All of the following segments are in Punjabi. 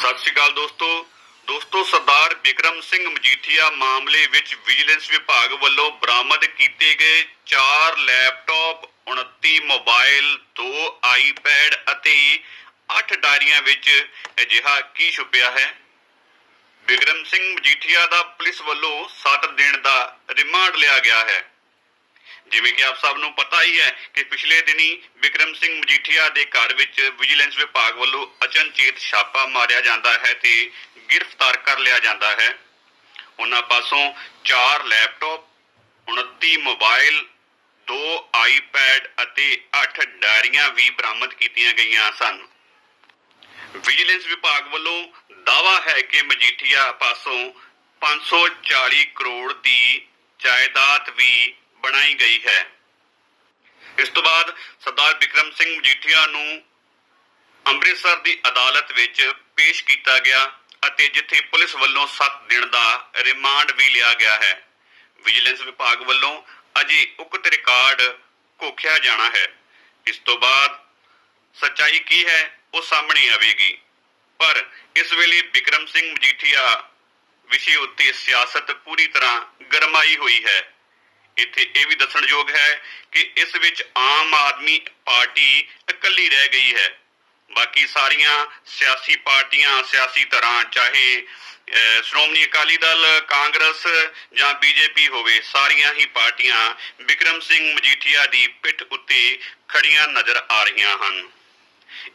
ਸਤਿ ਸ਼੍ਰੀ ਅਕਾਲ ਦੋਸਤੋ। ਦੋਸਤੋ, ਸਰਦਾਰ ਵਿਕਰਮ ਸਿੰਘ ਮਜੀਠੀਆ ਮਾਮਲੇ ਵਿੱਚ ਵਿਜੀਲੈਂਸ ਵਿਭਾਗ ਵੱਲੋਂ ਬਰਾਮਦ ਕੀਤੇ ਗਏ 4 ਲੈਪਟਾਪ 29 ਮੋਬਾਈਲ 2 ਆਈਪੈਡ ਅਤੇ 8 ਡਾਇਰੀਆਂ ਵਿੱਚ ਅਜਿਹਾ ਕੀ ਛੁਪਿਆ ਹੈ? ਵਿਕਰਮ ਸਿੰਘ ਮਜੀਠੀਆ ਦਾ ਪੁਲਿਸ ਵੱਲੋਂ 7 ਦਿਨ ਦਾ ਰਿਮਾਂਡ ਲਿਆ ਗਿਆ ਹੈ। ਜਿਵੇਂ ਕਿ ਆਪ ਸਭ ਨੂੰ ਪਤਾ ਹੀ ਹੈ ਕਿ ਪਿਛਲੇ ਦਿਨੀ ਵਿਕਰਮ ਸਿੰਘ ਮਜੀਠੀਆ ਦੇ ਘਰ ਵਿੱਚ ਵਿਜੀਲੈਂਸ ਵਿਭਾਗ ਵੱਲੋਂ ਅਚਨਚੇਤ ਛਾਪਾ ਮਾਰਿਆ ਜਾਂਦਾ ਹੈ ਤੇ ਗ੍ਰਿਫਤਾਰ ਕਰ ਲਿਆ ਜਾਂਦਾ ਹੈ। ਉਹਨਾਂ ਪਾਸੋਂ 4 ਲੈਪਟਾਪ 29 ਮੋਬਾਈਲ 2 ਆਈਪੈਡ ਅਤੇ 8 ਡਾਇਰੀਆਂ ਵੀ ਬਰਾਮਦ ਕੀਤੀਆਂ ਗਈਆਂ ਸਨ। ਵਿਜੀਲੈਂਸ ਵਿਭਾਗ ਵੱਲੋਂ ਦਾਵਾ ਹੈ ਕਿ ਮਜੀਠੀਆ ਪਾਸੋਂ 540 ਕਰੋੜ ਦੀ ਜਾਇਦਾਦ ਵੀ ਬਣਾਈ ਗਈ ਹੈ। ਇਸ ਤੋਂ ਬਾਅਦ ਸਰਦਾਰ ਵਿਕਰਮ ਸਿੰਘ ਮਜੀਠੀਆ ਨੂੰ ਅੰਮ੍ਰਿਤਸਰ ਦੀ ਅਦਾਲਤ ਵਿੱਚ ਪੇਸ਼ ਕੀਤਾ ਗਿਆ ਅਤੇ ਜਿੱਥੇ ਪੁਲਿਸ ਵੱਲੋਂ 7 ਦਿਨ ਦਾ ਰਿਮਾਂਡ ਵੀ ਲਿਆ ਗਿਆ ਹੈ। ਵਿਜੀਲੈਂਸ ਵਿਭਾਗ ਵੱਲੋਂ ਅਜੇ ਉਕਤ ਰਿਕਾਰਡ ਘੋਖਿਆ ਜਾਣਾ ਹੈ। ਇਸ ਤੋਂ ਬਾਅਦ ਸੱਚਾਈ ਕੀ ਹੈ, ਉਹ ਸਾਹਮਣੇ ਆਵੇਗੀ। ਪਰ ਇਸ ਵੇਲੇ ਵਿਕਰਮ ਸਿੰਘ ਮਜੀਠੀਆ ਵਿਸ਼ੇ ਉੱਤੇ ਸਿਆਸਤ ਪੂਰੀ ਤਰ੍ਹਾਂ ਗਰਮਾਈ ਹੋਈ ਹੈ। ਇੱਥੇ ਇਹ ਵੀ ਦੱਸਣਯੋਗ ਹੈ ਕਿ ਇਸ ਵਿੱਚ ਆਮ ਆਦਮੀ ਪਾਰਟੀ ਇਕੱਲੀ ਰਹਿ ਗਈ ਹੈ। ਬਾਕੀ ਸਾਰੀਆਂ ਸਿਆਸੀ ਪਾਰਟੀਆਂ, ਸਿਆਸੀ ਧਿਰਾਂ, ਚਾਹੇ ਸ਼੍ਰੋਮਣੀ ਅਕਾਲੀ ਦਲ, ਕਾਂਗਰਸ ਜਾਂ ਬੀਜੇਪੀ ਹੋਵੇ, ਸਾਰੀਆਂ ਹੀ ਪਾਰਟੀਆਂ ਵਿਕਰਮ ਸਿੰਘ ਮਜੀਠੀਆ ਦੀ ਪਿੱਠ ਉੱਤੇ ਖੜੀਆਂ ਨਜ਼ਰ ਆ ਰਹੀਆਂ ਹਨ।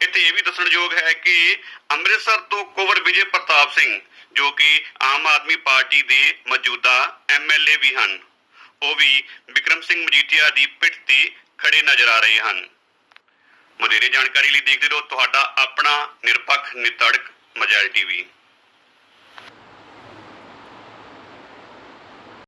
ਇੱਥੇ ਇਹ ਵੀ ਦੱਸਣਯੋਗ ਹੈ ਕਿ ਅੰਮ੍ਰਿਤਸਰ ਤੋਂ ਕੁਵਰ ਵਿਜੇ ਪ੍ਰਤਾਪ ਸਿੰਘ, ਜੋ ਕਿ ਆਮ ਆਦਮੀ ਪਾਰਟੀ ਦੇ ਮੌਜੂਦਾ ਐਮਐਲਏ ਵੀ ਹਨ ਉਹ ਵੀ ਵਿਕਰਮ ਸਿੰਘ ਮਜੀਠੀਆ ਦੀ ਪਿੱਠ ਤੇ ਖੜੇ ਨਜ਼ਰ ਆ ਰਹੇ ਹਨ। ਵਧੇਰੇ ਜਾਣਕਾਰੀ ਲਈ ਦੇਖਦੇ ਰਹੋ, ਤੁਹਾਡਾ ਆਪਣਾ ਨਿਰਪੱਖ, ਨਿਤੜਕ ਮਜਾਇਲ ਟੀਵੀ